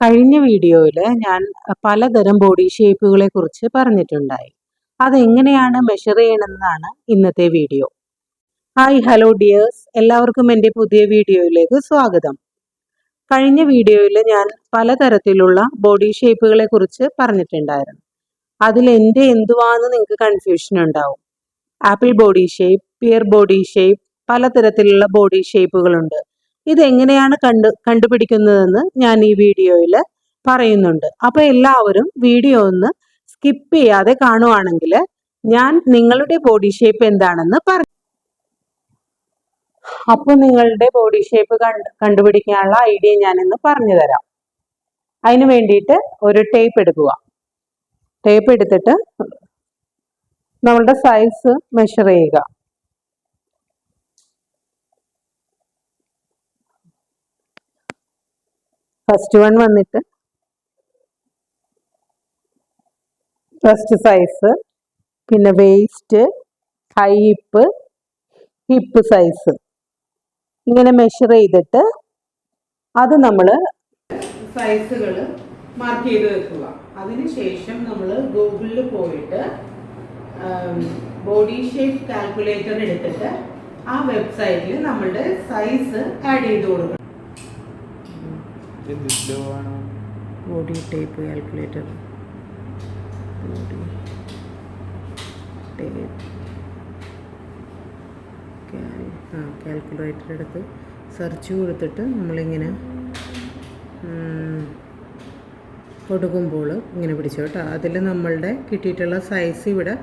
കഴിഞ്ഞ വീഡിയോയിൽ ഞാൻ പലതരം ബോഡി ഷേപ്പുകളെ കുറിച്ച് പറഞ്ഞിട്ടുണ്ടായി. അതെങ്ങനെയാണ് മെഷർ ചെയ്യണമെന്നാണ് ഇന്നത്തെ വീഡിയോ. ഹായ് ഹലോ ഡിയേഴ്സ് എല്ലാവർക്കും എന്റെ പുതിയ വീഡിയോയിലേക്ക് സ്വാഗതം. കഴിഞ്ഞ വീഡിയോയിൽ ഞാൻ പലതരത്തിലുള്ള ബോഡി ഷേപ്പുകളെ കുറിച്ച് പറഞ്ഞിട്ടുണ്ടായിരുന്നു. അതിൽ എന്റെ എന്തുവാന്ന് നിങ്ങൾക്ക് കൺഫ്യൂഷൻ ഉണ്ടാവും. Apple body shape pear body shape പലതരത്തിലുള്ള ബോഡി ഷേപ്പുകളുണ്ട് ഇതെങ്ങനെയാണ് കണ്ടു കണ്ടുപിടിക്കുന്നതെന്ന് ഞാൻ ഈ വീഡിയോയിൽ പറയുന്നുണ്ട്. അപ്പോൾ എല്ലാവരും വീഡിയോ ഒന്ന് സ്കിപ്പ് ചെയ്യാതെ കാണുവാണെങ്കിൽ ഞാൻ നിങ്ങളുടെ ബോഡി ഷേപ്പ് എന്താണെന്ന് പറഞ്ഞു അപ്പോൾ നിങ്ങളുടെ ബോഡി ഷേപ്പ് കണ്ട് കണ്ടുപിടിക്കാനുള്ള ഐഡിയ ഞാൻ ഇന്ന് പറഞ്ഞു തരാം. അതിന് വേണ്ടിയിട്ട് ഒരു ടേപ്പ് എടുക്കുക. ടേപ്പ് എടുത്തിട്ട് നമ്മളുടെ സൈസ് മെഷർ ചെയ്യുക. ഫസ്റ്റ് വൺ വന്നിട്ട്. ഫസ്റ്റ് സൈസ് പിന്നെ വേസ്റ്റ് ഹിപ്പ് ഹിപ്പ് സൈസ് ഇങ്ങനെ മെഷർ ചെയ്തിട്ട് അത് നമ്മൾ സൈസുകൾ മാർക്ക് ചെയ്ത് വെക്കുക. അതിനുശേഷം നമ്മൾ ഗൂഗിളിൽ പോയിട്ട് ബോഡി ഷേപ്പ് കാൽക്കുലേറ്റർ എടുത്തിട്ട് ആ വെബ്സൈറ്റിൽ നമ്മളുടെ സൈസ് ആഡ് ചെയ്ത് കൊടുക്കണം. Body tape calculator body tape ആ കാൽക്കുലേറ്റർ എടുത്ത് സെർച്ച് കൊടുത്തിട്ട് നമ്മളിങ്ങനെ കൊടുക്കുമ്പോൾ ഇങ്ങനെ പിടിച്ചു കേട്ടോ. അതിൽ നമ്മളുടെ കിട്ടിയിട്ടുള്ള സൈസ് ഇവിടെ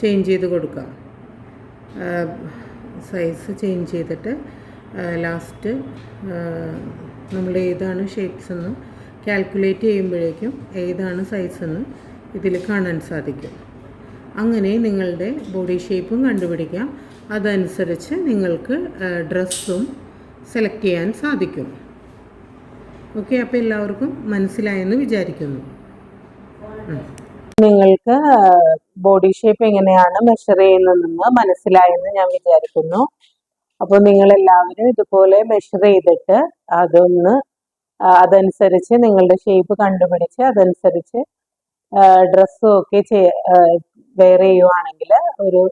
ചേഞ്ച് ചെയ്ത് കൊടുക്കാം. സൈസ് ചേഞ്ച് ചെയ്തിട്ട് ലാസ്റ്റ് നമ്മൾ ഏതാണ് ഷേപ്സ് എന്ന് കാൽക്കുലേറ്റ് ചെയ്യുമ്പോഴേക്കും ഏതാണ് സൈസ് എന്ന് ഇതിൽ കാണാൻ സാധിക്കും. അങ്ങനെ നിങ്ങളുടെ ബോഡി ഷേപ്പും കണ്ടുപിടിക്കാം. അതനുസരിച്ച് നിങ്ങൾക്ക് ഡ്രസ്സും സെലക്ട് ചെയ്യാൻ സാധിക്കും. ഓക്കെ അപ്പോൾ എല്ലാവർക്കും മനസ്സിലായെന്ന് വിചാരിക്കുന്നു. നിങ്ങൾക്ക് ബോഡി ഷേപ്പ് എങ്ങനെയാണ് മെഷർ ചെയ്യുന്നതെന്ന് മനസ്സിലായെന്ന് ഞാൻ വിചാരിക്കുന്നു. അപ്പോൾ നിങ്ങൾ എല്ലാവരും ഇതുപോലെ മെഷർ ചെയ്തിട്ട് അതൊന്ന് അതനുസരിച്ച് നിങ്ങളുടെ ഷേപ്പ് കണ്ടുപിടിച്ച് അതനുസരിച്ച് ഡ്രസ്സും ഒക്കെ ചെയ്യ വെയർ ചെയ്യുവാണെങ്കിൽ ഒരു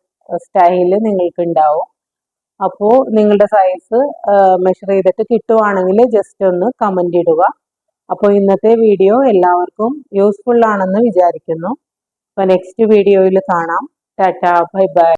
സ്റ്റൈൽ നിങ്ങൾക്ക് ഉണ്ടാവും അപ്പോൾ നിങ്ങളുടെ സൈസ് മെഷർ ചെയ്തിട്ട് കിട്ടുവാണെങ്കിൽ ജസ്റ്റ് ഒന്ന് കമന്റ് ഇടുക. അപ്പോൾ ഇന്നത്തെ വീഡിയോ എല്ലാവർക്കും യൂസ്ഫുൾ ആണെന്ന് വിചാരിക്കുന്നു. അപ്പോൾ നെക്സ്റ്റ് വീഡിയോയിൽ കാണാം. Tata bye bye